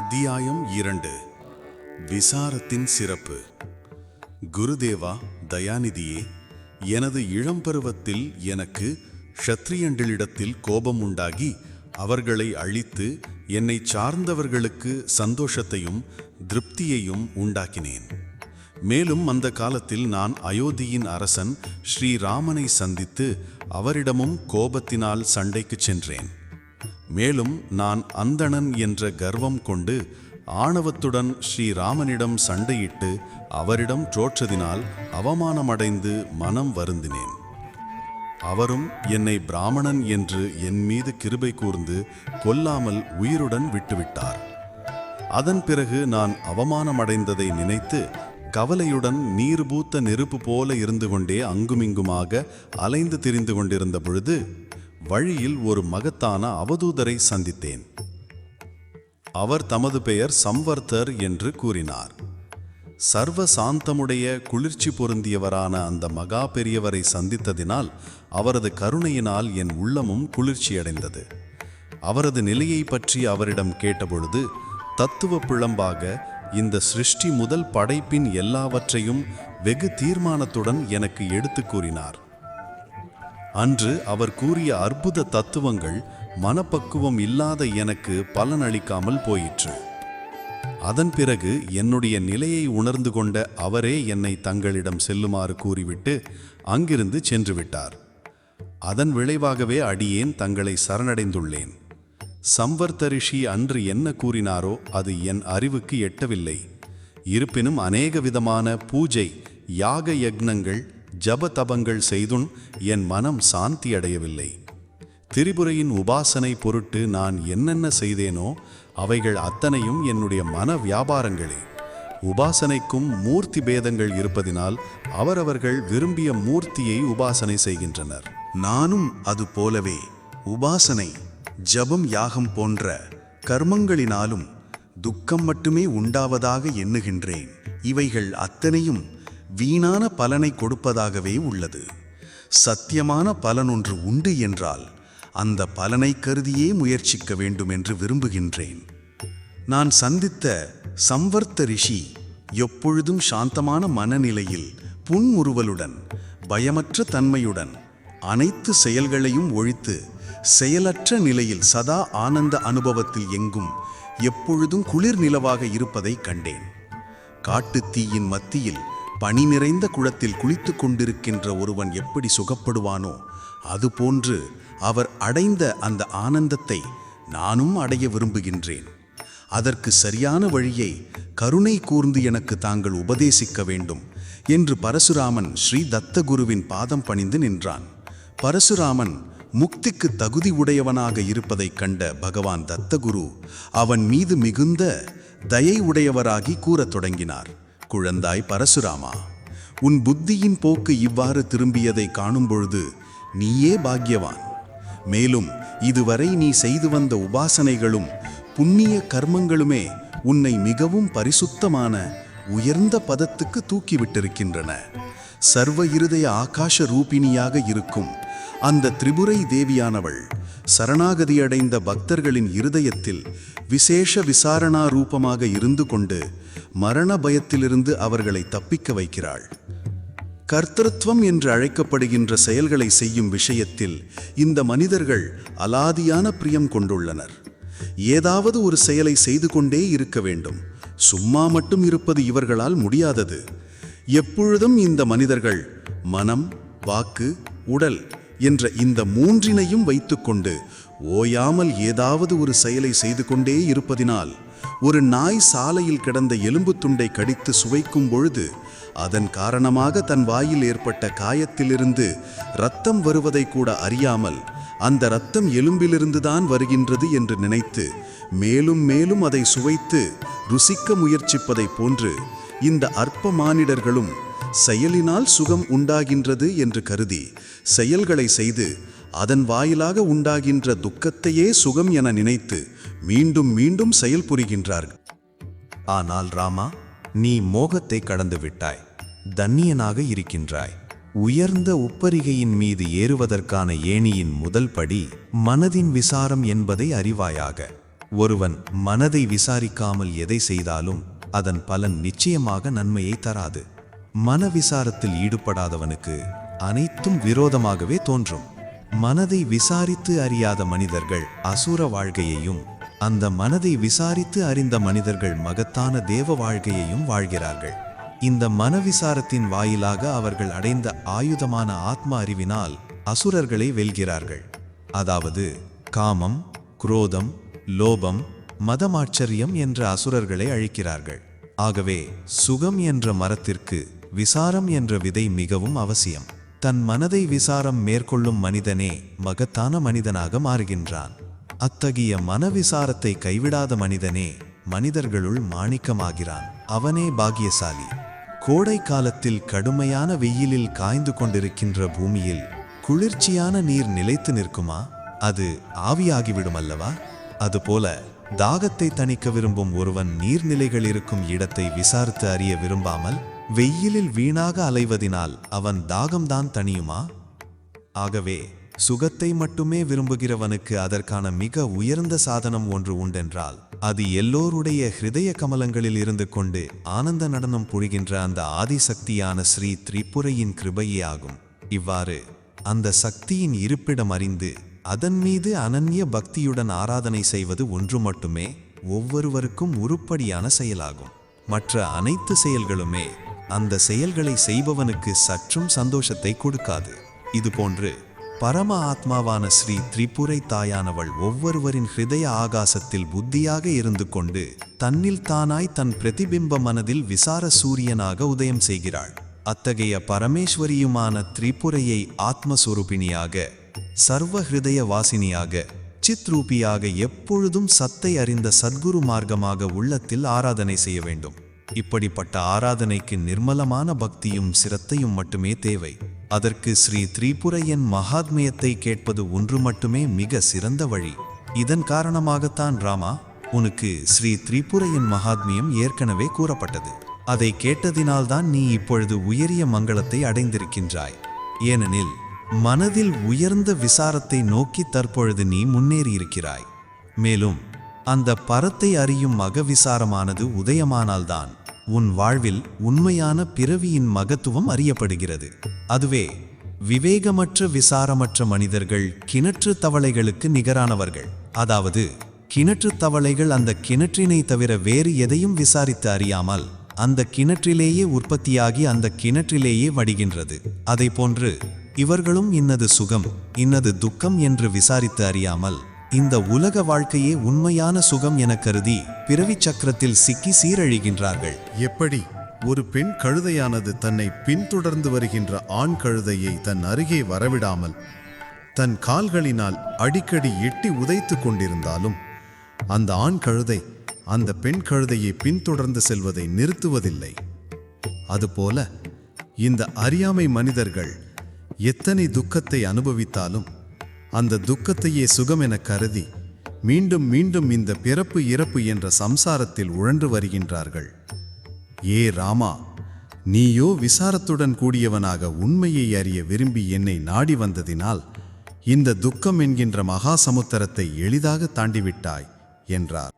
அத்தியாயம் இரண்டு. விசாரத்தின் சிறப்பு. குருதேவா தயாநிதியே எனது இளம்பருவத்தில் எனக்கு க்ஷத்ரியன்களிடத்தில் கோபம் உண்டாகி அவர்களை அழித்து என்னை சார்ந்தவர்களுக்கு சந்தோஷத்தையும் திருப்தியையும் உண்டாக்கினேன். மேலும் அந்த காலத்தில் நான் அயோத்தியின் அரசன் ஸ்ரீராமனை சந்தித்து அவரிடமும் கோபத்தினால் சண்டைக்குச் சென்றேன். மேலும் நான் அந்தணன் என்ற கர்வம் கொண்டு ஆணவத்துடன் ஸ்ரீராமனிடம் சண்டையிட்டு அவரிடம் தோற்றதினால் அவமானமடைந்து மனம் வருந்தினேன். அவரும் என்னை பிராமணன் என்று என் மீது கிருபை கூர்ந்து கொல்லாமல் உயிருடன் விட்டுவிட்டார். அதன் பிறகு நான் அவமானமடைந்ததை நினைத்து கவலையுடன் நீர் பூத்த நெருப்பு போல இருந்து கொண்டே அங்குமிங்குமாக அலைந்து திரிந்து கொண்டிருந்த பொழுது வழியில் ஒரு மகத்தான அவதூதரை சந்தித்தேன். அவர் தமது பெயர் சம்வர்த்தர் என்று கூறினார். சர்வ சாந்தமுடைய குளிர்ச்சி பொருந்தியவரான அந்த மகா பெரியவரை சந்தித்ததினால் அவரது கருணையினால் என் உள்ளமும் குளிர்ச்சியடைந்தது. அவரது நிலையை பற்றி அவரிடம் கேட்டபொழுது தத்துவ பிழம்பாக இந்த சிருஷ்டி முதல் படைப்பின் எல்லாவற்றையும் வெகு தீர்மானத்துடன் எனக்கு எடுத்து கூறினார். அன்று அவர் கூறிய அற்புத தத்துவங்கள் மனப்பக்குவம் இல்லாத எனக்கு பலனளிக்காமல் போயிற்று. அதன் பிறகு என்னுடைய நிலையை உணர்ந்து கொண்ட அவரே என்னை தங்களிடம் செல்லுமாறு கூறிவிட்டு அங்கிருந்து சென்று விட்டார் அதன் விளைவாகவே அடியேன் தங்களை சரணடைந்துள்ளேன். சம்வர்த்தரிஷி அன்று என்ன கூறினாரோ அது என் அறிவுக்கு எட்டவில்லை. இருப்பினும் அநேக விதமான பூஜை யாக யக்னங்கள் ஜப தபங்கள் செய்தும் என் மனம் சாந்தி அடையவில்லை திரிபுரையின் உபாசனை பொருட்டு நான் என்னென்ன செய்தேனோ அவைகள் அத்தனையும் என்னுடைய மன வியாபாரங்களே. உபாசனைக்கும் மூர்த்தி பேதங்கள் இருப்பதினால் அவரவர்கள் விரும்பிய மூர்த்தியை உபாசனை செய்கின்றனர். நானும் அது போலவே உபாசனை ஜபம் யாகம் போன்ற கர்மங்களினாலும் துக்கம் மட்டுமே உண்டாவதாக எண்ணுகின்றேன். இவைகள் அத்தனையும் வீணான பலனை கொடுப்பதாகவே உள்ளது. சத்தியமான பலனொன்று உண்டு என்றால் அந்த பலனை கருதியே முயற்சிக்க வேண்டும் என்று விரும்புகின்றேன். நான் சந்தித்த சம்வர்த்த ரிஷி எப்பொழுதும் சாந்தமான மனநிலையில் புன்முறுவலுடன் பயமற்ற தன்மையுடன் அனைத்து செயல்களையும் ஒழித்து செயலற்ற நிலையில் சதா ஆனந்த அனுபவத்தில் எங்கும் எப்பொழுதும் குளிர் நிலவாக இருப்பதை கண்டேன். காட்டுத் தீயின் மத்தியில் பனி நிறைந்த குளத்தில் குளித்துக் கொண்டிருக்கின்ற ஒருவன் எப்படி சுகப்படுவானோ அதுபோன்று அவர் அடைந்த அந்த ஆனந்தத்தை நானும் அடைய விரும்புகின்றேன். அதற்கு சரியான வழியை கருணை கூர்ந்து எனக்கு தாங்கள் உபதேசிக்க வேண்டும் என்று பரசுராமன் ஸ்ரீ தத்தகுருவின் பாதம் பணிந்து நின்றான். பரசுராமன் முக்திக்கு தகுதி உடையவனாக இருப்பதைக் கண்ட பகவான் தத்தகுரு அவன் மீது மிகுந்த தயை உடையவராகி கூறத் தொடங்கினார். குழந்தாய் பரசுராமா. உன் புத்தியின் போக்கு இவ்வாறு திரும்பியதை காணும் பொழுது நீயே பாக்கியவான். மேலும் இதுவரை நீ செய்து வந்த உபாசனைகளும் புண்ணிய கர்மங்களுமே உன்னை மிகவும் பரிசுத்தமான உயர்ந்த பதத்துக்கு தூக்கிவிட்டிருக்கின்றன. சர்வ இருதய ஆகாஷ ரூபிணியாக இருக்கும் அந்த திரிபுரை தேவியானவள் சரணாகதியடைந்த பக்தர்களின் இருதயத்தில் விசேஷ விசாரணா ரூபமாக இருந்து கொண்டு மரண பயத்திலிருந்து அவர்களை தப்பிக்க வைக்கிறாள். கர்த்தൃത്வம் என்று அழைக்கப்படுகின்ற செயல்களை செய்யும் விஷயத்தில் இந்த மனிதர்கள் அலாதியான பிரியம் கொண்டுள்ளனர். ஏதாவது ஒரு செயலை செய்து கொண்டே இருக்க வேண்டும். சும்மா மட்டும் இருப்பது இவர்களால் முடியாதது. எப்பொழுதும் இந்த மனிதர்கள் மனம் வாக்கு உடல் என்ற இந்த மூன்றினையும் வைத்துக்கொண்டு ஓயாமல் ஏதாவது ஒரு செயலை செய்து கொண்டே இருப்பதினால் ஒரு நாய் சாலையில் கிடந்த எலும்பு துண்டை கடித்து சுவைக்கும் பொழுது அதன் காரணமாக தன் வாயில் ஏற்பட்ட காயத்திலிருந்து இரத்தம் வருவதை கூட அறியாமல் அந்த இரத்தம் எலும்பிலிருந்துதான் வருகின்றது என்று நினைத்து மேலும் மேலும் அதை சுவைத்து ருசிக்க முயற்சிப்பதைப் போன்று இந்த அற்ப மானிடர்களும் செயலினால் சுகம் உண்டாகின்றது என்று கருதி செயல்களை செய்து அதன் வாயிலாக உண்டாகின்ற துக்கத்தையே சுகம் என நினைத்து மீண்டும் மீண்டும் செயல் புரிகின்றார்கள். ஆனால் ராமா நீ மோகத்தை கடந்து விட்டாய். தன்னியனாக இருக்கின்றாய். உயர்ந்த உப்பரிகையின் மீது ஏறுவதற்கான ஏணியின் முதல் படி மனதின் விசாரம் என்பதை அறிவாயாக. ஒருவன் மனதை விசாரிக்காமல் எதை செய்தாலும் அதன் பலன் நிச்சயமாக நன்மையை தராது. மன விசாரத்தில் ஈடுபடாதவனுக்கு அனைத்தும் விரோதமாகவே தோன்றும். மனதை விசாரித்து அறியாத மனிதர்கள் அசுர வாழ்க்கையையும் அந்த மனதை விசாரித்து அறிந்த மனிதர்கள் மகத்தான தேவ வாழ்க்கையையும் வாழ்கிறார்கள். இந்த மனவிசாரத்தின் வாயிலாக அவர்கள் அடைந்த ஆயுதமான ஆத்ம அறிவினால் அசுரர்களை வெல்கிறார்கள். அதாவது காமம் குரோதம் லோபம் மதமாச்சரியம் என்ற அசுரர்களை அழிக்கிறார்கள். ஆகவே சுகம் என்ற மரத்திற்கு விசாரம் என்ற விதை மிகவும் அவசியம். தன் மனதை விசாரம் மேற்கொள்ளும் மனிதனே மகத்தான மனிதனாக மாறுகின்றான். அத்தகைய மனவிசாரத்தை கைவிடாத மனிதனே மனிதர்களுள் மாணிக்கமாகிறான். அவனே பாகியசாலி கோடை காலத்தில் கடுமையான வெயிலில் காய்ந்து கொண்டிருக்கின்ற பூமியில் குளிர்ச்சியான நீர் நிலைத்து நிற்குமா? அது ஆவியாகிவிடும் அல்லவா அதுபோல தாகத்தை தணிக்க விரும்பும் ஒருவன் நீர்நிலைகள் இருக்கும் இடத்தை விசாரித்து அறிய விரும்பாமல் வெயிலில் வீணாக அலைவதினால் அவன் தாகம்தான் தணியுமா? ஆகவே சுகத்தை மட்டுமே விரும்புகிறவனுக்கு அதற்கான மிக உயர்ந்த சாதனம் ஒன்று உண்டென்றால் அது எல்லோருடைய ஹிருதய கமலங்களில் இருந்து கொண்டு ஆனந்த நடனம் புரிகின்ற அந்த ஆதிசக்தியான ஸ்ரீ திரிபுரையின் கிருபையே ஆகும். இவ்வாறு அந்த சக்தியின் இருப்பிடம் அறிந்து அதன் மீது அனன்ய பக்தியுடன் ஆராதனை செய்வது ஒன்று மட்டுமே ஒவ்வொருவருக்கும் உருப்படியான செயலாகும். மற்ற அனைத்து செயல்களுமே அந்த செயல்களை செய்பவனுக்கு சற்றும் சந்தோஷத்தை கொடுக்காது. இதுபோன்று பரம ஆத்மாவான ஸ்ரீ திரிபுரை தாயானவள் ஒவ்வொருவரின் ஹிருதய ஆகாசத்தில் புத்தியாக இருந்து கொண்டு தன்னில் தானாய் தன் பிரதிபிம்ப மனதில் விசார சூரியனாக உதயம் செய்கிறாள். அத்தகைய பரமேஸ்வரியுமான திரிபுரையை ஆத்மஸ்வரூபிணியாக சர்வ ஹிருதய வாசினியாக சித்ரூபியாக எப்பொழுதும் சத்தை அறிந்த சத்குரு மார்க்கமாக உள்ளத்தில் ஆராதனை செய்ய வேண்டும். இப்படிப்பட்ட ஆராதனைக்கு நிர்மலமான பக்தியும் சிரத்தையும் மட்டுமே தேவை. அதற்கு ஸ்ரீ திரிபுரையன் மகாத்மியத்தை கேட்பது ஒன்று மட்டுமே மிக சிறந்த வழி. இதன் காரணமாகத்தான் ராமா உனக்கு ஸ்ரீ திரிபுரையின் மகாத்மியம் ஏற்கனவே கூறப்பட்டது. அதை கேட்டதினால்தான் நீ இப்பொழுது உயரிய மங்களத்தை அடைந்திருக்கின்றாய். ஏனெனில் மனதில் உயர்ந்த விசாரத்தை நோக்கி தற்பொழுது நீ முன்னேறியிருக்கிறாய். மேலும் அந்த பரத்தை அறியும் மகவிசாரமானது உதயமானால்தான் உன் வாழ்வில் உண்மையான பிறவியின் மகத்துவம் அறியப்படுகிறது. அதுவே விவேகமற்ற விசாரமற்ற மனிதர்கள் கிணற்று தவளைகளுக்கு நிகரானவர்கள். அதாவது கிணற்று தவளைகள் அந்த கிணற்றினை தவிர வேறு எதையும் விசாரித்து அறியாமல் அந்த கிணற்றிலேயே உற்பத்தியாகி அந்த கிணற்றிலேயே வடிகின்றது. அதை போன்று இவர்களும் இன்னது சுகம் இன்னது துக்கம் என்று விசாரித்து அறியாமல் இந்த உலக வாழ்க்கையே உண்மையான சுகம் என கருதி பிறவிச் சக்கரத்தில் சிக்கி சீரழிகின்றார்கள். எப்படி? ஒரு பெண் கழுதையானது தன்னை பின்தொடர்ந்து வருகின்ற ஆண் கழுதையை தன் அருகே வரவிடாமல் தன் கால்களினால் அடிக்கடி எட்டி உதைத்து கொண்டிருந்தாலும் அந்த ஆண் கழுதை அந்த பெண் கழுதையை பின்தொடர்ந்து செல்வதை நிறுத்துவதில்லை. அதுபோல இந்த அறியாமை மனிதர்கள் எத்தனை துக்கத்தை அனுபவித்தாலும் அந்த துக்கத்தையே சுகம் என கருதி மீண்டும் மீண்டும் இந்த பிறப்பு இறப்பு என்ற சம்சாரத்தில் உழன்று வருகின்றார்கள். ஏ ராமா நீயோ விசாரத்துடன் கூடியவனாக உண்மையை அறிய விரும்பி என்னை நாடி வந்ததினால் இந்த துக்கம் என்கின்ற மகா சமுத்திரத்தை எளிதாக தாண்டிவிட்டாய் என்றார்.